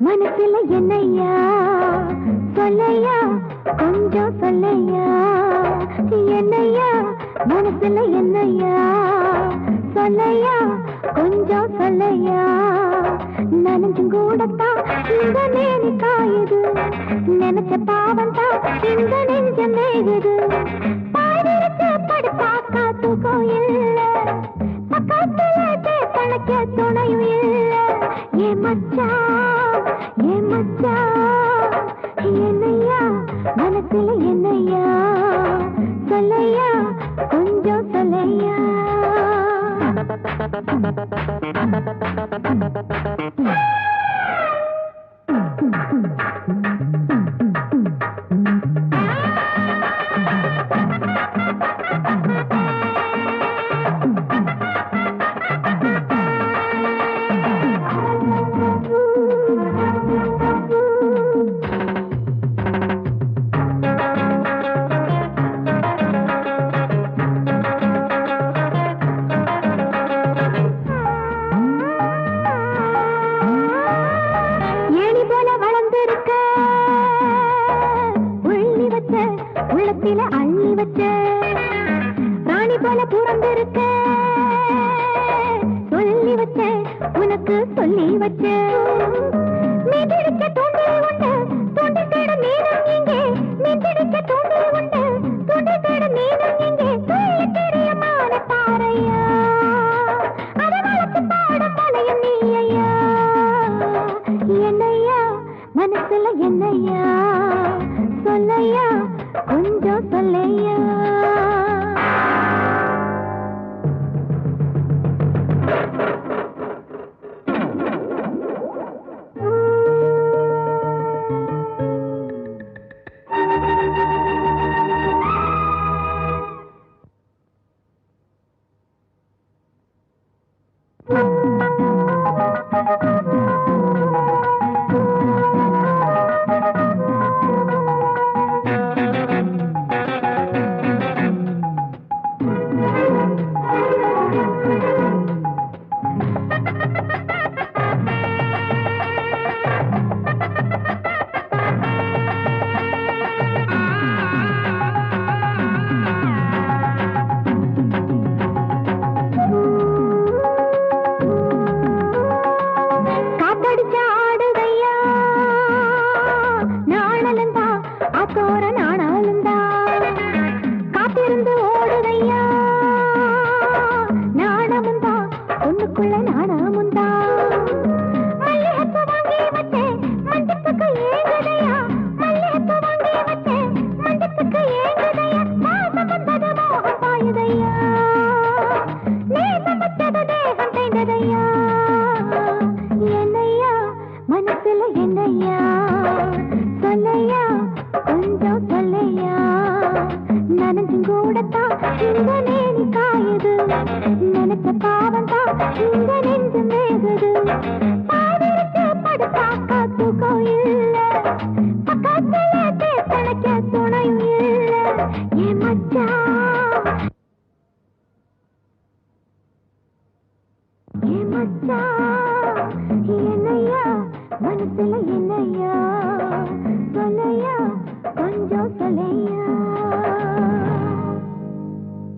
மனசுல என்னையா? சொல்லையா? கொஞ்சம் சொல்லையா? என்னையா? மனசுல என்னையா? சொல்லையா? கொஞ்சம் சொல்லையா? நனைஞ்சும் கூடத்தான் இந்த நேரி காயுது நினைச்ச பாவம் தான் இந்த நெஞ்சம் மேயுது. பாடிருச்சு படுப்பாக்கா தூக்கம் இல்ல. பக்கத்துல கணக்க துணையும் இல்லை. கழுத்தில அள்ளி வச்ச. ராணி போல பிறந்திருக்க சொல்லி வச்ச உனக்கு சொல்லி வச்ச. மீதிடிக்க தூண்டில் நனைஞ்சும் கூடத்தான் இந்த நேரி காயுது நினைச்ச பாவம் தான் இந்த நெஞ்சு மேகுது. படுத்தாக்கா தூக்கம் இல்ல. பக்கத்துல தேத்தனைக்க துணையும் இல்ல. ஏ மச்சான் ஏ மச்சான் என்னையா? மனசுல என்னையா? சொல்லையா? கொஞ்சம் சொல்லையா?